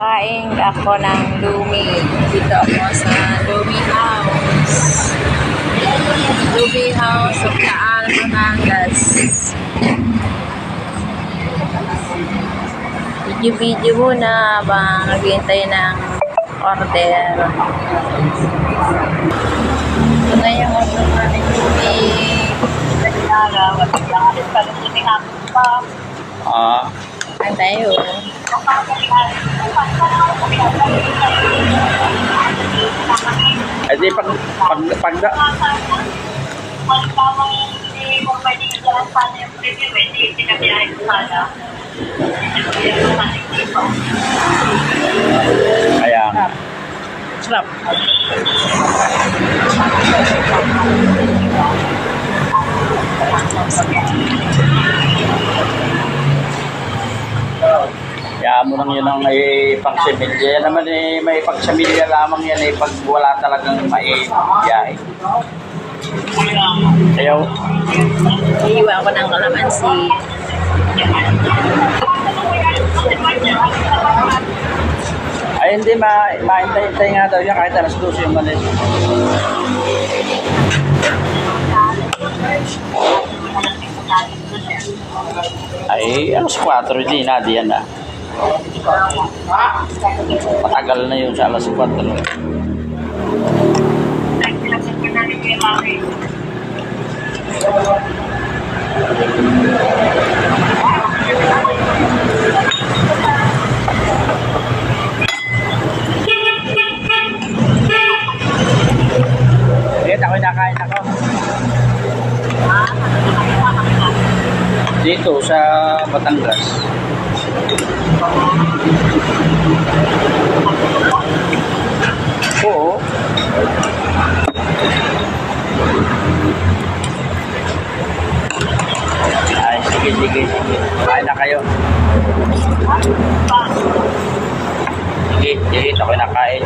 Kain ako ng Lumi. Dito ako sa Lumi House. Lumi House sa Taal, Batangas. Video-video muna habang naghihintay ng order. Ito na yung order namin Lumi. Nagkaraw at nagkakalit pa rin kami hapon pa. Ah, Ang tayo. eh di pag, pag, pag, Halimbawa, hindi mo pwede kaya mo lang yun ang may pagsimilya. Yan naman eh, may pagsimilya lamang yan eh, pag wala talagang may biyahe. Kaya, Iiwa ko ng kalamansi. ay hindi, ma, maintay-intay nga daw yan kahit alas 12 yung malis. Ay, alas 4, hindi na, di yan na. Matagal na yun sa alas 4. Nagsilasan ko namin yung mami. Sige, ako'y nakain ako. Dito sa Batangas. Oo. Ay. Kain na kayo. Sige, sige, ako'y nakain.